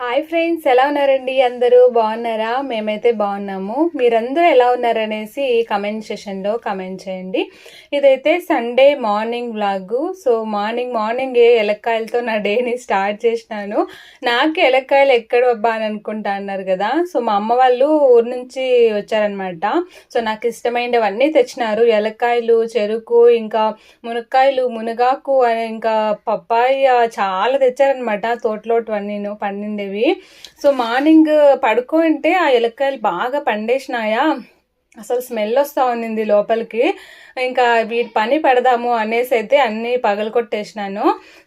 Hi friends ఎలా ఉన్నారండి అందరూ? బాగున్నారా? మేమైతే బాగున్నాము. మీరందరూ ఎలా ఉన్నారనేసి కమెంట్ సెషన్లో కమెంట్ చేయండి. ఇదైతే Sunday morning vlog. So morning morning ఎలక్కాయలతో నా డేని స్టార్ట్ చేసినాను. నాకు ఎలక్కాయలు ఎక్కడ అని అనుకుంటా అన్నారు కదా. సో మా అమ్మ వాళ్ళు ఊరు నుంచి వచ్చారనమాట సో నాకు ఇష్టమైనవన్నీ తెచ్చినారు. ఎలక్కాయలు చెరుకు ఇంకా మునక్కాయలు మునగాకు ఇంకా పప్పాయ చాలా తెచ్చారనమాట తోటలోటివన్నీ పండిండేవి. సో మార్నింగ్ పడుకుంటే ఆ ఎలక్కాయలు బాగా పండేసినాయా? అసలు స్మెల్ వస్తూ ఉన్నింది లోపలికి. ఇంకా వీటి పని పెడదాము అనేసి అయితే అన్నీ పగలగొట్టేసినాను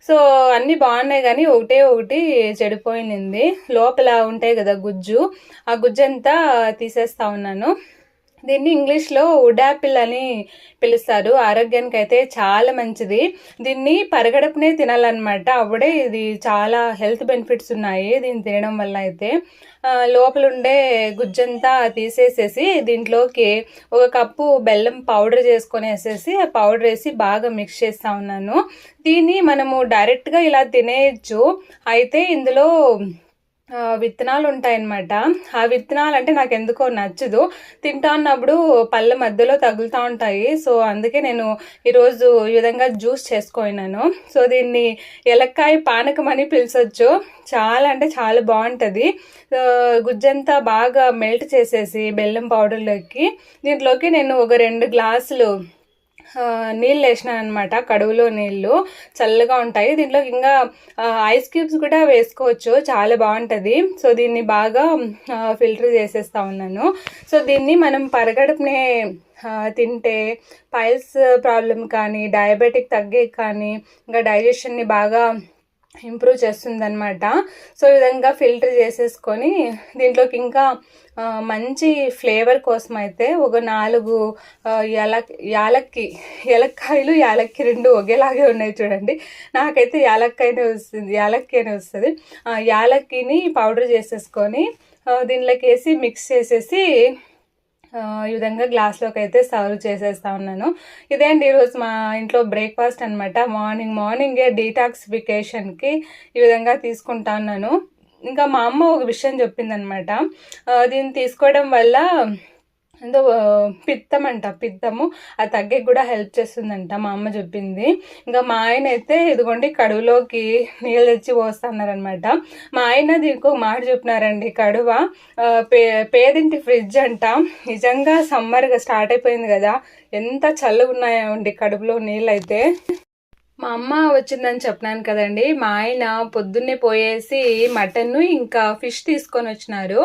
సో అన్నీ బాగున్నాయి కానీ ఒకటే ఒకటి చెడిపోయింది లోపల ఉంటాయి కదా గుజ్జు. ఆ గుజ్జు అంతా తీసేస్తా ఉన్నాను. దీన్ని ఇంగ్లీష్లో ఉడాపిల్ అని పిలుస్తారు. ఆరోగ్యానికి అయితే చాలా మంచిది. దీన్ని పరగడపునే తినాలన్నమాట. అప్పుడే ఇది చాలా హెల్త్ బెనిఫిట్స్ ఉన్నాయి దీన్ని తినడం వల్ల అయితే. లోపల ఉండే గుజ్జంతా తీసేసేసి దీంట్లోకి ఒక కప్పు బెల్లం పౌడర్ చేసుకొని వేసేసి ఆ పౌడర్ వేసి బాగా మిక్స్ చేస్తా ఉన్నాను. దీన్ని మనము డైరెక్ట్గా ఇలా తినేయచ్చు. అయితే ఇందులో విత్తనాలు ఉంటాయన్నమాట ఆ విత్తనాలు అంటే నాకు ఎందుకో నచ్చదు. తింటా ఉన్నప్పుడు పళ్ళ మధ్యలో తగులుతూ ఉంటాయి. సో అందుకే నేను ఈరోజు ఈ విధంగా జ్యూస్ చేసుకున్నాను సో దీన్ని ఎలక్కాయ పానకం అని పిలిచొచ్చు. చాలా అంటే చాలా బాగుంటుంది. గుజ్జంతా బాగా మెల్ట్ చేసేసి బెల్లం పౌడర్లోకి. దీంట్లోకి నేను ఒక రెండు గ్లాసులు నీళ్ళు వేసినాను అనమాట కడువులో నీళ్ళు. చల్లగా ఉంటాయి. దీంట్లో ఇంకా ఐస్ క్యూబ్స్ కూడా వేసుకోవచ్చు. చాలా బాగుంటుంది. సో దీన్ని బాగా ఫిల్టర్ చేసేస్తా ఉన్నాను. సో దీన్ని మనం పరగడుపునే తింటే పైల్స్ ప్రాబ్లం కానీ డయాబెటిక్ తగ్గే కానీ ఇంకా డైజెషన్ని బాగా ఇంప్రూవ్ చేస్తుంది అనమాట సో ఈ విధంగా ఫిల్టర్ చేసేసుకొని దీంట్లోకి ఇంకా మంచి ఫ్లేవర్ కోసం అయితే ఒక నాలుగు యాలక్ యాలక్కి యాలక్కాయలు యాలక్కి రెండు ఒకేలాగే ఉన్నాయి చూడండి. నాకైతే యాలక్కాయనే వస్తుంది యాలక్కి అనే వస్తుంది. ఆ, యాలక్కిని పౌడర్ చేసేసుకొని దీంట్లోకి వేసి మిక్స్ చేసేసి ఈ విధంగా గ్లాస్లోకి అయితే సర్వ్ చేసేస్తా ఉన్నాను. ఇదే అండి ఈరోజు మా ఇంట్లో బ్రేక్ఫాస్ట్ అనమాట మార్నింగ్ మార్నింగే డీటాక్సిఫికేషన్కి ఈ విధంగా తీసుకుంటా ఉన్నాను. ఇంకా మా అమ్మ ఒక విషయం చెప్పిందనమాట దీన్ని తీసుకోవడం వల్ల ఏదో పిత్తం అంట పిత్తము. అది తగ్గకి కూడా హెల్ప్ చేస్తుందంట మా అమ్మ చెప్పింది. ఇంకా మా ఆయన అయితే ఇదిగోండి కడువులోకి నీళ్ళు తెచ్చి పోస్తున్నారనమాట మా ఆయన దీనికి ఒక మాట చెప్పినారండి కడువ పే పేదింటి ఫ్రిడ్జ్ అంట. నిజంగా సమ్మర్గా స్టార్ట్ అయిపోయింది కదా. ఎంత చల్లగా ఉన్నాయండి కడుపులో నీళ్ళు అయితే. మా అమ్మ వచ్చిందని చెప్పినాను కదండి. మా ఆయన పొద్దున్నే పోయేసి మటన్ ఇంకా ఫిష్ తీసుకొని వచ్చినారు.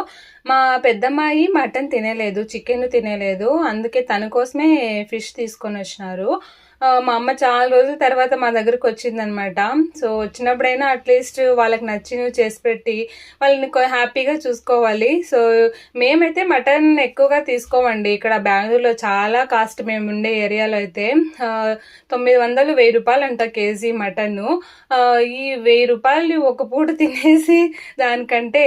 మా పెద్దమ్మాయి మటన్ తినలేదు చికెన్ తినలేదు. అందుకే తన కోసమే ఫిష్ తీసుకొని వచ్చినారు. మా అమ్మ చాలా రోజుల తర్వాత మా దగ్గరకు వచ్చిందనమాట సో వచ్చినప్పుడైనా అట్లీస్ట్ వాళ్ళకి నచ్చినవి చేసి పెట్టి వాళ్ళని కొ- హ్యాపీగా చూసుకోవాలి. సో మేమైతే మటన్ ఎక్కువగా తీసుకోమండి. ఇక్కడ బెంగళూరులో చాలా కాస్ట్ మేము ఉండే ఏరియాలో అయితే తొమ్మిది వందలు వెయ్యి రూపాయలు అంట కేజీ మటన్. ఈ వెయ్యి రూపాయలు ఒక పూట తినేసి దానికంటే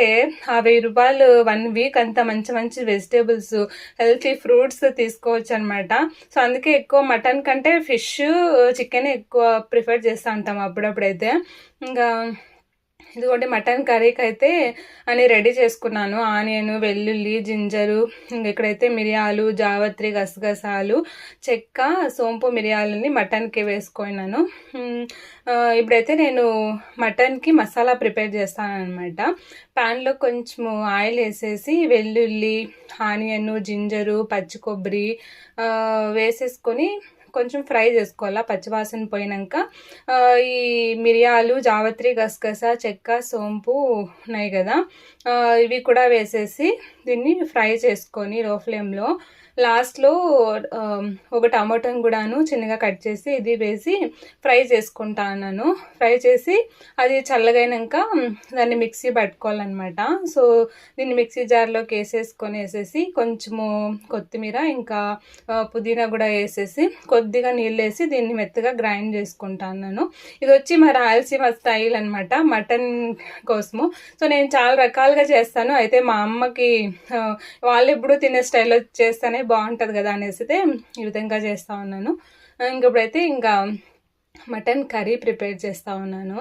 ఆ వెయ్యి రూపాయలు వన్ వీక్ అంత మంచి మంచి వెజిటేబుల్స్ హెల్తీ ఫ్రూట్స్ తీసుకోవచ్చు అనమాట సో అందుకే ఎక్కువ మటన్ కంటే ఫిష్ చికెన్ ఎక్కువ ప్రిఫర్ చేస్తూ ఉంటాం అప్పుడప్పుడైతే. ఇంకా ఇదిగోండి మటన్ కర్రీకి అయితే అని రెడీ చేసుకున్నాను. ఆనియన్ వెల్లుల్లి జింజరు ఇక్కడైతే మిరియాలు జావత్రి గసగసాలు చెక్క సోంపు మిరియాలని మటన్కి వేసుకున్నాను. ఇప్పుడైతే నేను మటన్కి మసాలా ప్రిపేర్ చేస్తాను అనమాట ప్యాన్లో కొంచెము ఆయిల్ వేసేసి వెల్లుల్లి ఆనియన్ జింజరు పచ్చి కొబ్బరి వేసేసుకొని కొంచెం ఫ్రై చేసుకోవాలా పచ్చివాసన పోయినాక. ఈ మిరియాలు జావత్రి గసగస చెక్క సోంపు ఉన్నాయి కదా. ఇవి కూడా వేసేసి దీన్ని ఫ్రై చేసుకొని లో ఫ్లేమ్లో లాస్ట్లో ఒక టమాటోని కూడాను చిన్నగా కట్ చేసి ఇది వేసి ఫ్రై చేసుకుంటా అన్నాను ఫ్రై చేసి అది చల్లగైనాక దాన్ని మిక్సీ పట్టుకోవాలన్నమాట. సో దీన్ని మిక్సీ జార్లోకి వేసేసుకొని వేసేసి కొంచెము కొత్తిమీర ఇంకా పుదీనా కూడా వేసేసి కొద్దిగా నీళ్ళు వేసి దీన్ని మెత్తగా గ్రైండ్ చేసుకుంటాను ఇది వచ్చి మా రాయలసీమ స్టైల్ అనమాట మటన్ కోసము. సో నేను చాలా రకాలుగా చేస్తాను. అయితే మా అమ్మకి వాళ్ళు ఎప్పుడూ తినే స్టైల్లో చేస్తేనే బాగుంటుంది కదా అనేసి అయితే ఈ విధంగా చేస్తూ ఉన్నాను. ఇంకప్పుడైతే ఇంకా మటన్ కర్రీ ప్రిపేర్ చేస్తూ ఉన్నాను.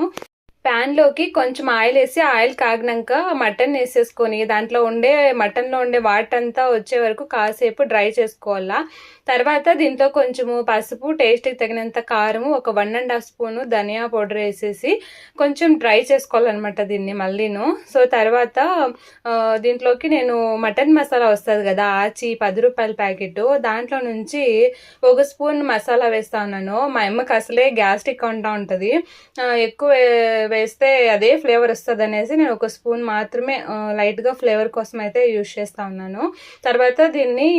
ప్యాన్లోకి కొంచెం ఆయిల్ వేసి ఆయిల్ కాగినాక మటన్ వేసేసుకొని దాంట్లో ఉండే మటన్లో ఉండే వాటర్ అంతా వచ్చే వరకు కాసేపు డ్రై చేసుకోవాలా. తర్వాత దీంట్లో కొంచెము పసుపు టేస్ట్కి తగినంత కారము ఒక వన్ అండ్ హాఫ్ స్పూను ధనియా పౌడర్ వేసేసి కొంచెం డ్రై చేసుకోవాలన్నమాట దీన్ని మళ్ళీను. సో తర్వాత దీంట్లోకి నేను మటన్ మసాలా వస్తుంది కదా ఆచి పది రూపాయల ప్యాకెట్ దాంట్లో నుంచి ఒక స్పూన్ మసాలా వేస్తా ఉన్నాను. మా అమ్మకి అసలే గ్యాస్ట్రిక్ ఉంటా ఉంటుంది. ఎక్కువ వేస్తే అదే ఫ్లేవర్ వస్తుంది అనేసి నేను ఒక స్పూన్ మాత్రమే లైట్గా ఫ్లేవర్ కోసం అయితే యూజ్ చేస్తూ ఉన్నాను. తర్వాత దీన్ని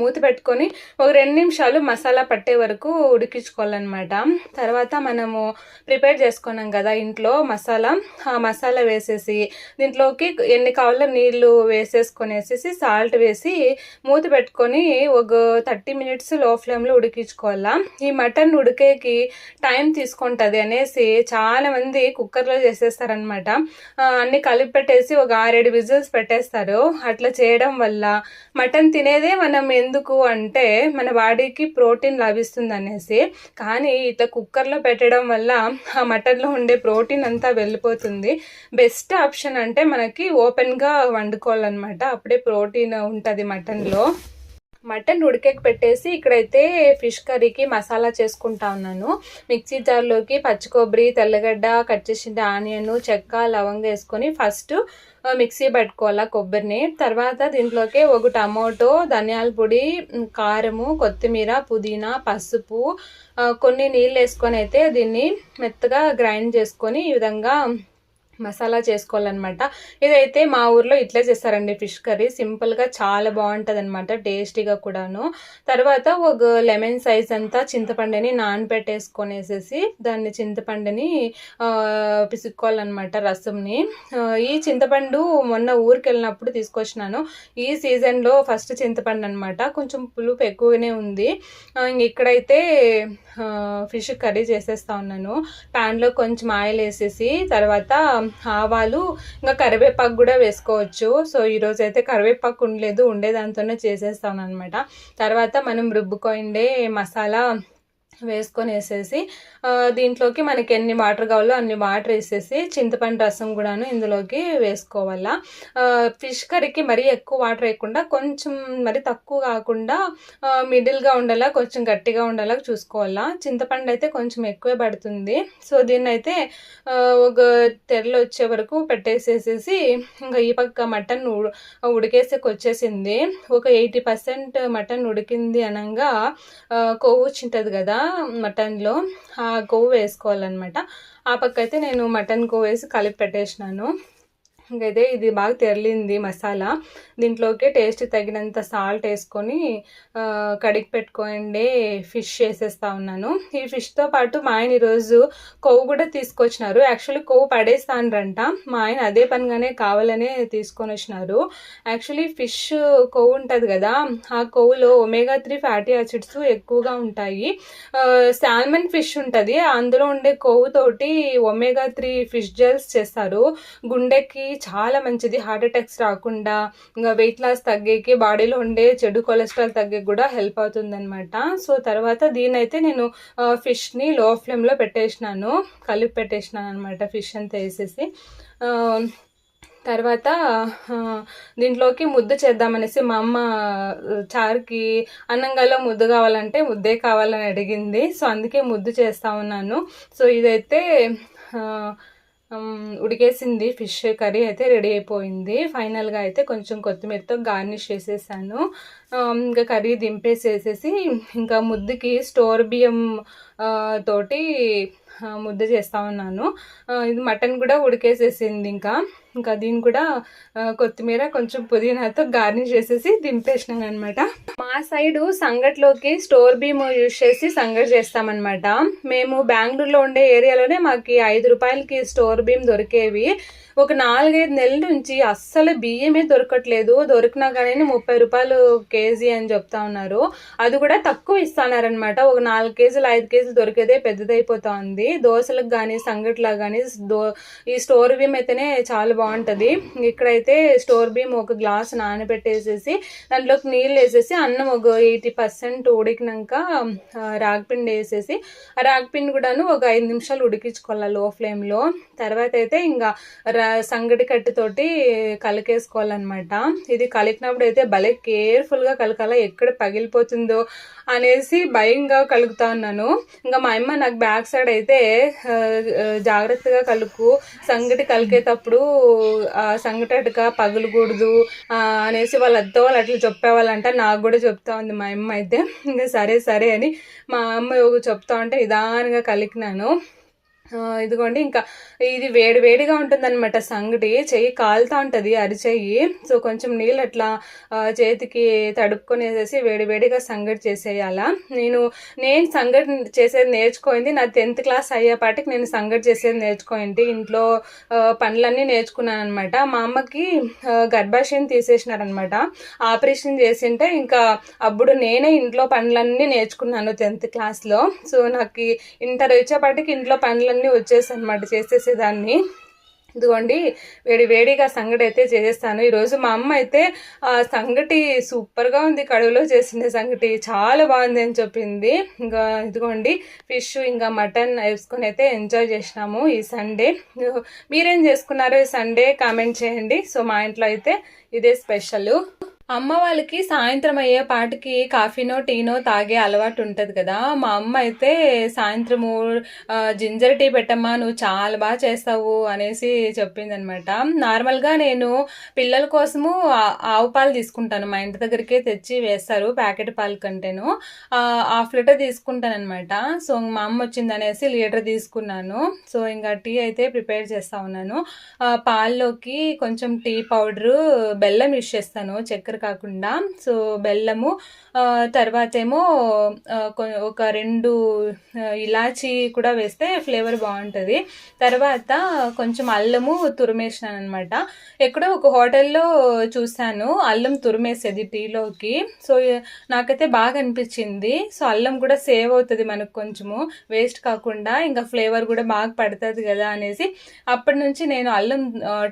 మూత పెట్టుకొని ఒక రెండు నిమిషాలు మసాలా పట్టే వరకు ఉడికించుకోవాలన్నమాట. తర్వాత మనము ప్రిపేర్ చేసుకున్నాం కదా ఇంట్లో మసాలా. ఆ మసాలా వేసేసి దీంట్లోకి ఎన్ని కావాలో నీళ్ళు వేసేసుకొనేసేసి సాల్ట్ వేసి మూత పెట్టుకొని ఒక థర్టీ మినిట్స్లో ఫ్లేమ్లో ఉడికించుకోవాలా. ఈ మటన్ ఉడికేకి టైం తీసుకుంటుంది అనేసి చాలా మంది కుక్కర్లో చేసేస్తారనమాట అన్ని కలిపి పెట్టేసి ఒక ఆరేడు విజిల్స్ పెట్టేస్తారు. అట్లా చేయడం వల్ల మటన్ తినేదే మనం ఎందుకు అంటే మన బాడీకి ప్రోటీన్ లభిస్తుంది అనేసి కానీ ఇట్లా కుక్కర్లో పెట్టడం వల్ల ఆ మటన్లో ఉండే ప్రోటీన్ అంతా వెళ్ళిపోతుంది. బెస్ట్ ఆప్షన్ అంటే మనకి ఓపెన్గా వండుకోవాలన్నమాట. అప్పుడే ప్రోటీన్ ఉంటుంది మటన్లో. మటన్ ఉడికేకి పెట్టేసి ఇక్కడైతే ఫిష్ కర్రీకి మసాలా చేసుకుంటా ఉన్నాను. మిక్సీ జార్లోకి పచ్చి కొబ్బరి తెల్లగడ్డ కట్ చేసిన ఆనియన్ చెక్క లవంగ వేసుకొని ఫస్ట్ మిక్సీ పెట్టుకోవాలా కొబ్బరిని. తర్వాత దీంట్లోకి ఒక టమాటో ధనియాల పొడి కారము కొత్తిమీర పుదీనా పసుపు కొన్ని నీళ్ళు వేసుకొని అయితే దీన్ని మెత్తగా గ్రైండ్ చేసుకొని ఈ విధంగా మసాలా చేసుకోవాలన్నమాట. ఇదైతే మా ఊర్లో ఇట్లే చేస్తారండి ఫిష్ కర్రీ. సింపుల్గా చాలా బాగుంటుంది అనమాట టేస్టీగా కూడాను. తర్వాత ఒక లెమన్ సైజ్ అంతా చింతపండుని నానబెట్టేసుకొనేసేసి దాన్ని చింతపండుని పిసుక్కోవాలన్నమాట రసంని. ఈ చింతపండు మొన్న ఊరికి వెళ్ళినప్పుడు తీసుకొచ్చినాను. ఈ సీజన్లో ఫస్ట్ చింతపండు అనమాట కొంచెం పులుపు ఎక్కువగానే ఉంది. ఇక్కడైతే ఫిష్ కర్రీ చేసేస్తా ఉన్నాను. ప్యాన్లో కొంచెం ఆయిల్ వేసేసి తర్వాత ఆవాలు ఇంకా కరివేపాకు కూడా వేసుకోవచ్చు. సో ఈరోజు అయితే కరివేపాకు ఉండలేదు ఉండే దాంతోనే చేసేస్తాను అనమాట తర్వాత మనం రుబ్బుకోండే మసాలా వేసుకొని వేసేసి దీంట్లోకి మనకి ఎన్ని వాటర్ కావాలో అన్ని వాటర్ వేసేసి చింతపండు రసం కూడాను ఇందులోకి వేసుకోవాలా. ఫిష్ కర్రీకి మరీ ఎక్కువ వాటర్ వేయకుండా కొంచెం మరి తక్కువ కాకుండా మిడిల్గా ఉండేలా కొంచెం గట్టిగా ఉండేలా చూసుకోవాలా. చింతపండు అయితే కొంచెం ఎక్కువే పడుతుంది. సో దీన్ని అయితే ఒక తెరలు వచ్చే వరకు పెట్టేసేసేసి ఇంకా ఈ పక్క మటన్ ఉడికేసేకి వచ్చేసింది ఒక ఎయిటీ పర్సెంట్ మటన్ ఉడికింది అనగా కొవ్వు వచ్చింటుంది కదా మటన్లో ఆ కొవ్వు వేసుకోవాలన్నమాట. ఆ పక్క అయితే నేను మటన్ కొవ్వు వేసి కలిపి పెట్టేసినాను. ఇంకైతే ఇది బాగా తెరలింది మసాలా. దీంట్లోకి టేస్ట్ తగినంత సాల్ట్ వేసుకొని కడిగి పెట్టుకోండి. ఫిష్ వేసేస్తా ఉన్నాను. ఈ ఫిష్తో పాటు మా ఆయన ఈరోజు కొవ్వు కూడా తీసుకొచ్చినారు. యాక్చువల్లీ కొవ్వు పడేస్తానరంట. మా ఆయన అదే పనిగానే కావాలనే తీసుకొని వచ్చినారు. యాక్చువల్లీ ఫిష్ కొవ్వు ఉంటుంది కదా ఆ కొవ్వులో ఒమేగా త్రీ ఫ్యాటీ యాసిడ్స్ ఎక్కువగా ఉంటాయి. శాల్మన్ ఫిష్ ఉంటుంది. అందులో ఉండే కొవ్వుతోటి ఒమేగా త్రీ ఫిష్ జెల్స్ చేస్తారు. గుండెకి చాలా మంచిది. హార్ట్ అటాక్స్ రాకుండా ఇంకా వెయిట్ లాస్ తగ్గేకి బాడీలో ఉండే చెడు కొలెస్ట్రాల్ తగ్గే కూడా హెల్ప్ అవుతుందన్నమాట. సో తర్వాత దీనైతే నేను ఫిష్ని లో ఫ్లేమ్లో పెట్టేసినాను. కలిపి పెట్టేసినాను అనమాట ఫిష్ అంతా వేసేసి. తర్వాత దీంట్లోకి ముద్ద చేద్దామనేసి మా అమ్మ చారుకి అన్నంగాలో ముద్ద కావాలంటే ముద్దే కావాలని అడిగింది. సో అందుకే ముద్దు చేస్తా ఉన్నాను. సో ఇదైతే ఉడికేసింది ఫిష్ కర్రీ అయితే రెడీ అయిపోయింది. ఫైనల్గా అయితే కొంచెం కొత్తిమీరతో గార్నిష్ చేసేసాను. ఇంకా కర్రీ దింపేసేసేసి ఇంకా ముద్దుకి స్టోర్ బియ్యం తోటి ముద్ద చేస్తా ఉన్నాను. ఇది మటన్ కూడా ఉడికేసేసింది ఇంకా. ఇంకా దీన్ని కూడా కొత్తిమీర కొంచెం పుదీనాతో గార్నిష్ చేసేసి దింపేసినాను అనమాట మా సైడు సంగట్లోకి స్టోర్ బీమ్ యూజ్ చేసి సంగట్ చేస్తామన్నమాట. మేము బెంగళూరులో ఉండే ఏరియాలోనే మాకు ఐదు రూపాయలకి స్టోర్ బీమ్ దొరికేవి. ఒక నాలుగైదు నెలల నుంచి అస్సలు బియ్యమే దొరకట్లేదు. దొరికినా కానీ ముప్పై రూపాయలు కేజీ అని చెప్తా ఉన్నారు. అది కూడా తక్కువ ఇస్తున్నారనమాట ఒక నాలుగు కేజీలు ఐదు కేజీలు దొరికేదే పెద్దదైపోతా ఉంది దోశలకు కానీ సంగట్లకు కానీ దో ఈ స్టోర్ బీమ్ అయితేనే చాలా బాగుంటుంది. ఇక్కడైతే స్టోర్ బియ్యం ఒక గ్లాస్ నానబెట్టేసేసి దాంట్లోకి నీళ్ళు వేసేసి అన్నం ఒక ఎయిటీ పర్సెంట్ ఉడికినాక రాగిపిండి వేసేసి ఆ రాగిపిండి కూడాను ఒక ఐదు నిమిషాలు ఉడికించుకోవాలి లో ఫ్లేమ్లో. తర్వాత అయితే ఇంకా సంగటి కట్టుతోటి కలికేసుకోవాలన్నమాట. ఇది కలికినప్పుడు అయితే భలే కేర్ఫుల్గా కలకాల ఎక్కడ పగిలిపోతుందో అనేసి భయంగా కలుగుతా ఉన్నాను. ఇంకా మా అమ్మ నాకు బ్యాక్ సైడ్ అయితే జాగ్రత్తగా కలుపు సంగటి కలికేటప్పుడు సంఘటనగా పగలకూడదు అనేసి వాళ్ళ అత్త వాళ్ళు అట్లా చెప్పేవాళ్ళంట. నాకు కూడా చెప్తా ఉంది మా అమ్మ అయితే. ఇంకా సరే సరే అని మా అమ్మ చెప్తా ఉంటే నిదానంగా కలికినాను. ఇదిగోండి ఇంకా ఇది వేడి వేడిగా ఉంటుందన్నమాట. సంగటి చెయ్యి కాలుతా ఉంటుంది అరిచెయ్యి. సో కొంచెం నీళ్ళు అట్లా చేతికి తడుపుకొనేసేసి వేడి వేడిగా సంగటి చేసేయాల. నేను నేను సంగటి చేసేది నేర్చుకోయింది. నా టెన్త్ క్లాస్ అయ్యేపాటికి నేను సంగటి చేసేది నేర్చుకోయింది. ఇంట్లో పనులన్నీ నేర్చుకున్నాను అనమాట మా అమ్మకి గర్భాశయం తీసేసినారనమాట ఆపరేషన్ చేసింటే ఇంకా అప్పుడు నేనే ఇంట్లో పనులన్నీ నేర్చుకున్నాను టెన్త్ క్లాస్లో. సో నాకు ఇంటర్ వచ్చేపాటికి ఇంట్లో పనులన్నీ అన్నీ వచ్చేసి అనమాట చేసేసేదాన్ని. ఇదిగోండి వేడి వేడిగా సంగటి అయితే చేసేస్తాను. ఈరోజు మా అమ్మ అయితే సంగటి సూపర్గా ఉంది కడుగులో చేసింది సంగటి. చాలా బాగుంది అని చెప్పింది. ఇంకా ఇదిగోండి ఫిష్ ఇంకా మటన్ వేసుకొని అయితే ఎంజాయ్ చేసినాము ఈ సండే. మీరేం చేసుకున్నారో ఈ సండే కామెంట్ చేయండి. సో మా ఇంట్లో అయితే ఇదే స్పెషల్. అమ్మ వాళ్ళకి సాయంత్రం అయ్యే పాటికి కాఫీనో టీనో తాగే అలవాటు ఉంటుంది కదా. మా అమ్మ అయితే సాయంత్రము జింజర్ టీ పెట్టమ్మా నువ్వు చాలా బాగా చేస్తావు అనేసి చెప్పింది అనమాట నార్మల్గా నేను పిల్లల కోసము ఆవు పాలు తీసుకుంటాను. మా ఇంటి దగ్గరికే తెచ్చి వేస్తారు ప్యాకెట్ పాలు కంటేను. హాఫ్ లీటర్ తీసుకుంటానమాట సో మా అమ్మ వచ్చింది అనేసి లీటర్ తీసుకున్నాను. సో ఇంకా టీ అయితే ప్రిపేర్ చేస్తా ఉన్నాను. పాల్లోకి కొంచెం టీ పౌడరు బెల్లం యూస్ చేస్తాను. చక్కెర కాకుండా సో బెల్లము తర్వాత ఏమో ఒక రెండు ఇలాచీ కూడా వేస్తే ఫ్లేవర్ బాగుంటుంది. తర్వాత కొంచెం అల్లము తురిమేసినాను అనమాట ఎక్కడో ఒక హోటల్లో చూశాను అల్లం తురిమేసేది టీలోకి. సో నాకైతే బాగా అనిపించింది. సో అల్లం కూడా సేవ్ అవుతుంది మనకు కొంచెము. వేస్ట్ కాకుండా ఇంకా ఫ్లేవర్ కూడా బాగా పడుతుంది కదా అనేసి అప్పటి నుంచి నేను అల్లం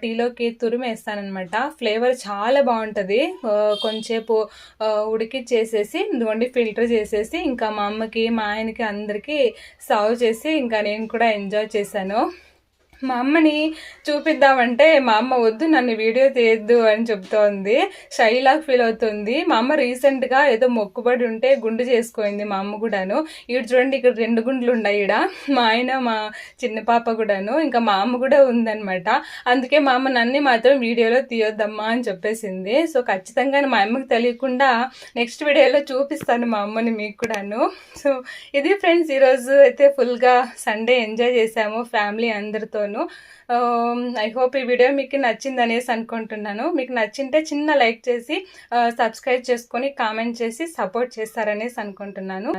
టీలోకి తురిమేస్తానమాట ఫ్లేవర్ చాలా బాగుంటుంది. కొంచెంసేపు చేసేసి ఇదిగోండి ఫిల్టర్ చేసేసి ఇంకా మా అమ్మకి మా ఆయనకి అందరికీ సర్వ్ చేసి ఇంకా నేను కూడా ఎంజాయ్ చేశాను. మా అమ్మని చూపిద్దామంటే మా అమ్మ వద్దు నన్ను వీడియో తీయద్దు అని చెప్తోంది. షైలాగ్ ఫీల్ అవుతుంది. మా అమ్మ రీసెంట్గా ఏదో మొక్కుబడి ఉంటే గుండు చేసుకోయింది మా అమ్మ కూడాను. ఇటు చూడండి ఇక్కడ రెండు గుండ్లు ఉన్నాయి ఇడ మా ఆయన మా చిన్న పాప కూడాను. ఇంకా మా అమ్మ కూడా ఉందనమాట అందుకే మా అమ్మ నన్ను మాత్రం వీడియోలో తీయొద్దమ్మా అని చెప్పేసింది. సో ఖచ్చితంగా మా అమ్మకి తెలియకుండా నెక్స్ట్ వీడియోలో చూపిస్తాను మా అమ్మని మీకు కూడాను. సో ఇది ఫ్రెండ్స్ ఈరోజు అయితే ఫుల్గా సండే ఎంజాయ్ చేసాము ఫ్యామిలీ అందరితో ఐ హోప్ um, ఈ వీడియో మీకు నచ్చింది అనేసి అనుకుంటున్నాను. మీకు నచ్చింటే చిన్న లైక్ చేసి uh, సబ్స్క్రైబ్ చేసుకొని కామెంట్ చేసి సపోర్ట్ చేస్తారనేసి అనుకుంటున్నాను.